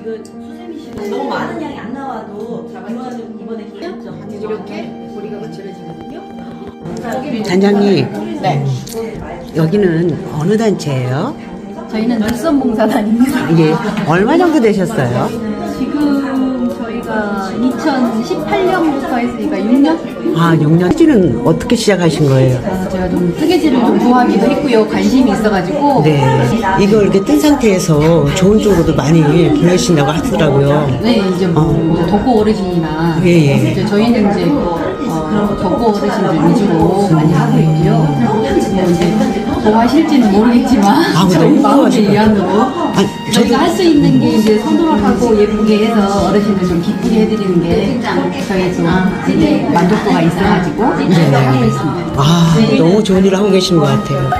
이거 수세미시고 너무 많은 양이 안 나와도 이번에 이번에. 이렇게 고리가 맞춰지거든요. 단장님, 네. 여기는 어느 단체예요? 저희는 눈썹 봉사단입니다. 예, 얼마 정도 되셨어요? 지금 저희가 2018년부터 했으니까 6년? 아, 6년째는 어떻게 시작하신 거예요? 아, 제가 좀 뜨개질을 좀 좋아하기도 했고요. 관심이 있어가지고. 네, 이거 이렇게 뜬 상태에서 좋은 쪽으로도 많이 보내신다고 하더라고요. 네, 이제 뭐 덕고 어르신이나 예, 예. 이제 저희는 이제 어, 덕고 어르신들 위주로 많이 하고 있고요. 뭐 하실지는 모르겠지만 아, 저희 너무 마음의. 위안으로 저도- 저희가 할 수 있는 게 이제 손도락하고 예쁘게 해서 어르신들 좀 기쁘게 해드리는 게 저희 또 이제 만족도가 있어가지고 네, 하고 있습니다. 아, 너무 좋은 일을 하고 계신 것 같아요.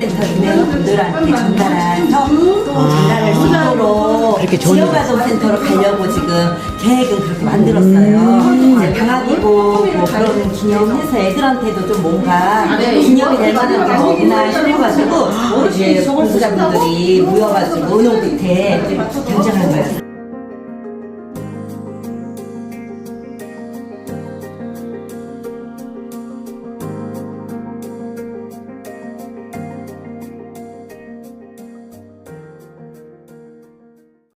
센터 있는 분들한테 전달해서 전달할 수 있도록 그렇게 좋은 지역아동 센터로 가려고 지금 계획은 그렇게 만들었어요. 이제 방학이고 뭐 그런 기념해서 애들한테도 좀 뭔가 기념이 될 만한 게 없나 싶어가지고 이제 보호자분들이 모여가지고 은호 끝에 당장한 거였어요.